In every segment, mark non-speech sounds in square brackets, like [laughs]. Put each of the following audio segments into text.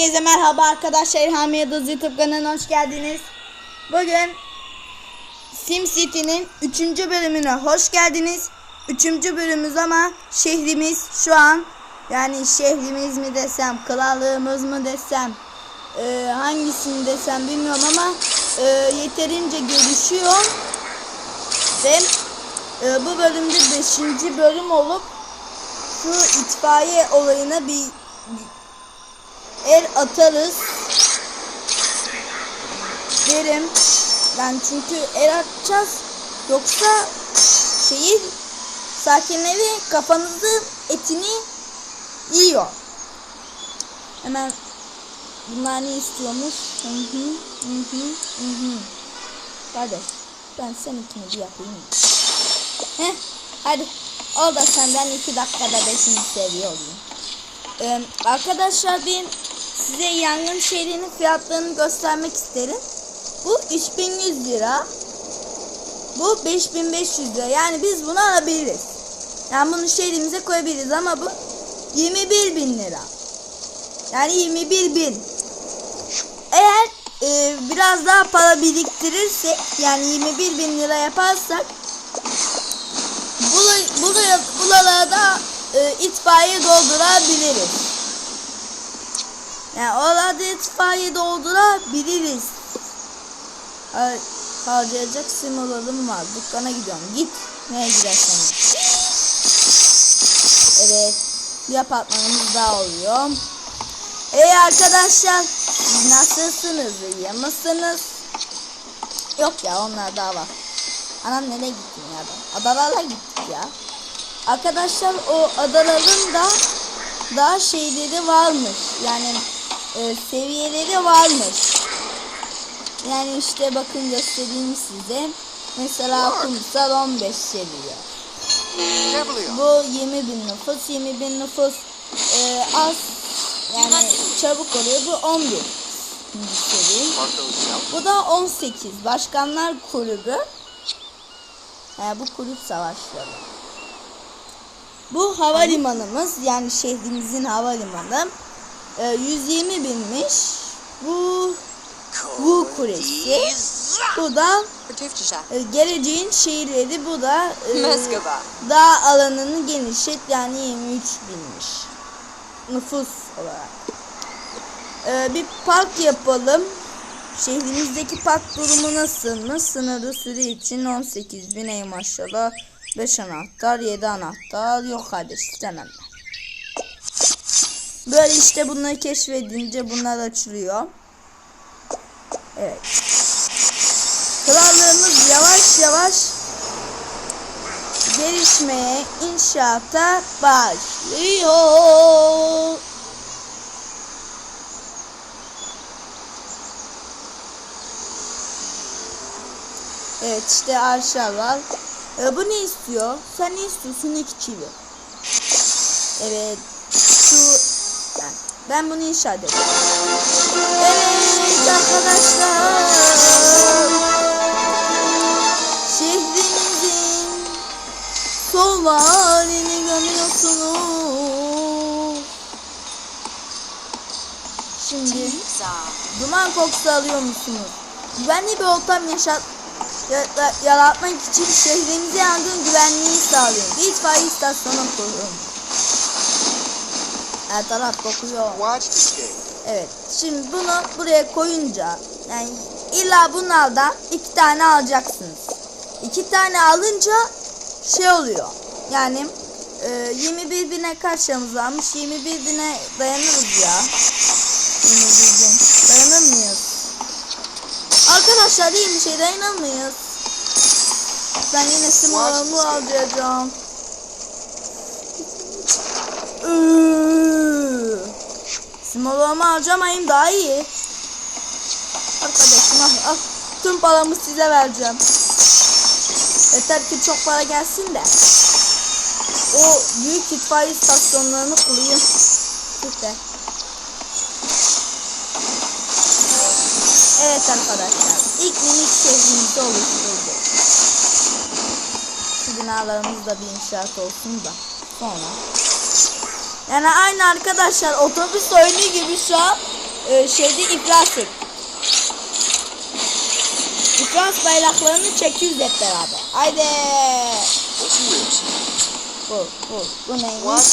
Herkese merhaba arkadaşlar. İlham Yıldız YouTube kanalına hoş geldiniz. Bugün SimCity'nin 3. bölümüne hoş geldiniz. 3. bölümümüz ama şehrimiz şu an yani şehrimiz mi desem, krallığımız mı desem, e, hangisini desem bilmiyorum ama e, yeterince gelişiyor. Ve e, bu bölümde 5. bölüm olup şu itfaiye olayına bir el atarız derim. Yani çünkü el atacağız. Yoksa şehir sakinleri kafanızın etini yiyor. Hemen bunlar ne istiyormuş? Hı hı hı hı hı. Kardeş ben seninkini bir yapayım. Heh hadi. O da senden iki dakikada beşinci seviye. Ee, arkadaşlar ben size yangın şeylerinin fiyatlarını göstermek isterim. Bu 3100 lira. Bu 5500 lira. Yani biz bunu alabiliriz. Yani bunu şehrimize koyabiliriz ama bu 21 bin lira. Yani 21 bin. Eğer e, biraz daha para biriktirirsek yani 21 bin lira yaparsak Bulu- Buraya, buralara da e, itfaiye doldurabiliriz. Yani oralarda itfaiye doldurabiliriz. Har harcayacak simulalarım var. Dükkana gidiyorum. Git. Neye gidersen. Evet. Bir apartmanımız daha oluyor. Ey arkadaşlar. Nasılsınız? İyi misiniz? Yok ya onlar daha var. Anam nereye gittin ya ben? Adalara gittik ya. Arkadaşlar o adaların da daha şeyleri varmış. Yani e, seviyeleri varmış. Yani işte bakın göstereyim size. Mesela kumsal 15 seviye. Bu 20 bin nüfus. 20 bin nüfus e, az. Yani çabuk oluyor. Bu 11 seviye. Bu da 18. Başkanlar Kulübü. He, bu kulüp savaşları. Bu havalimanımız yani şehrimizin havalimanı. Ee, 120 binmiş. Bu bu kulesi. Bu da e, geleceğin şehirleri. Bu da e, dağ alanını genişlet yani 23 binmiş. Nüfus olarak. Ee, bir park yapalım. Şehrimizdeki park durumu nasılmış? Sınırlı süre için 18 bin ey maşallah. 5 anahtar, 7 anahtar. Yok hadi istemem ben. Böyle işte bunları keşfedince bunlar açılıyor. Evet. Krallığımız yavaş yavaş gelişmeye, inşaata başlıyor. Evet işte arşa var. Ee, bu ne istiyor? Sen ne istiyorsun? İki çivi. Evet. Ben, bunu inşa edeyim. Evet arkadaşlar. Şehrimizin sol halini görüyorsunuz. Şimdi duman kokusu alıyor musunuz? Güvenli bir ortam yaşat ya- ya- yaratmak için şehrimize yangın güvenliği sağlayın. Bir itfaiye istasyonu kurun. Her taraf kokuyor. Evet. Şimdi bunu buraya koyunca yani illa bunlardan iki tane alacaksınız. İki tane alınca şey oluyor. Yani e, 21 bine kaç liramız varmış? 21 bine dayanırız ya. 21 bin. Dayanır mıyız? Arkadaşlar iyi bir şey dayanır mıyız? Ben yine simulamı alacağım. Iıı. [laughs] Simoloğumu harcamayayım daha iyi. Arkadaşım al, al. Tüm paramı size vereceğim. Yeter ki çok para gelsin de. O büyük itfaiye istasyonlarını kurayım. İşte. Evet arkadaşlar. ilk minik şehrimizi oluşturduk. Şu binalarımız da bir inşaat olsun da. Sonra. Yani aynı arkadaşlar otobüs oyunu gibi şu an e, şeyde iflas et. İflas bayraklarını çekiyoruz hep beraber. Haydi. Bu, bu, bu neymiş?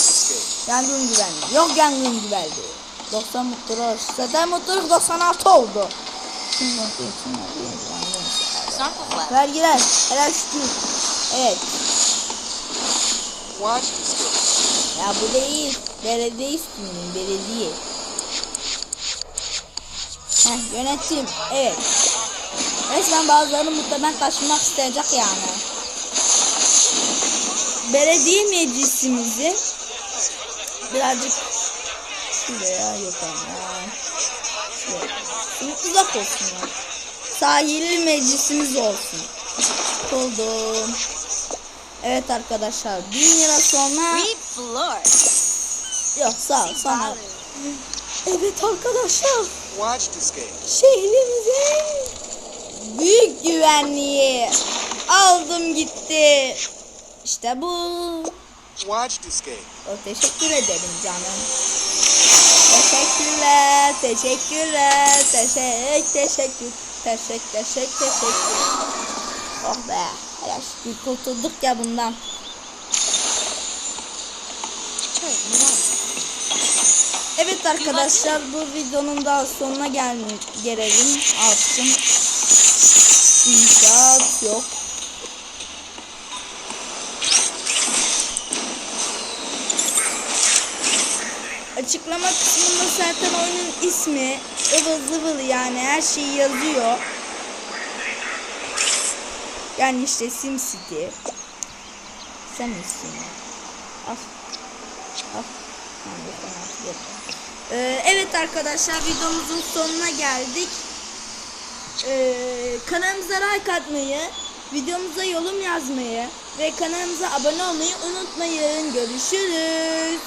Yangın güvenliği. Yok yangın güvenliği. 90 motor. Zaten motoru 96 oldu. Vergiler. Helal şükür. Evet. Watch. Ya bu değil. Belediye isminin belediye. Heh, yönetim. Evet. Resmen bazıları muhtemelen taşınmak isteyecek yani. Belediye meclisimizi birazcık şuraya yapalım. Şimdi uzak olsun ya. Sahilli meclisimiz olsun. Buldum. Evet arkadaşlar. Bin lira sonra. Yok sağ ol sana. Evet arkadaşlar şehrimizin büyük güvenliği aldım gitti. İşte bu. Watch escape. O, teşekkür ederim canım. Teşekkürler, teşekkürler, teşekkür, teşekkür, teşekkür, teşekkür, teşekkür. Oh be, ya şükür kurtulduk ya bundan. Evet arkadaşlar bu videonun daha sonuna gel gelelim artık. İnşaat yok. Açıklama kısmında zaten oyunun ismi ıvıl zıvıl yani her şeyi yazıyor. Yani işte SimCity. Sen misin? Al. Al. Ee, evet arkadaşlar videomuzun sonuna geldik. Ee, kanalımıza like atmayı, videomuza yorum yazmayı ve kanalımıza abone olmayı unutmayın. Görüşürüz.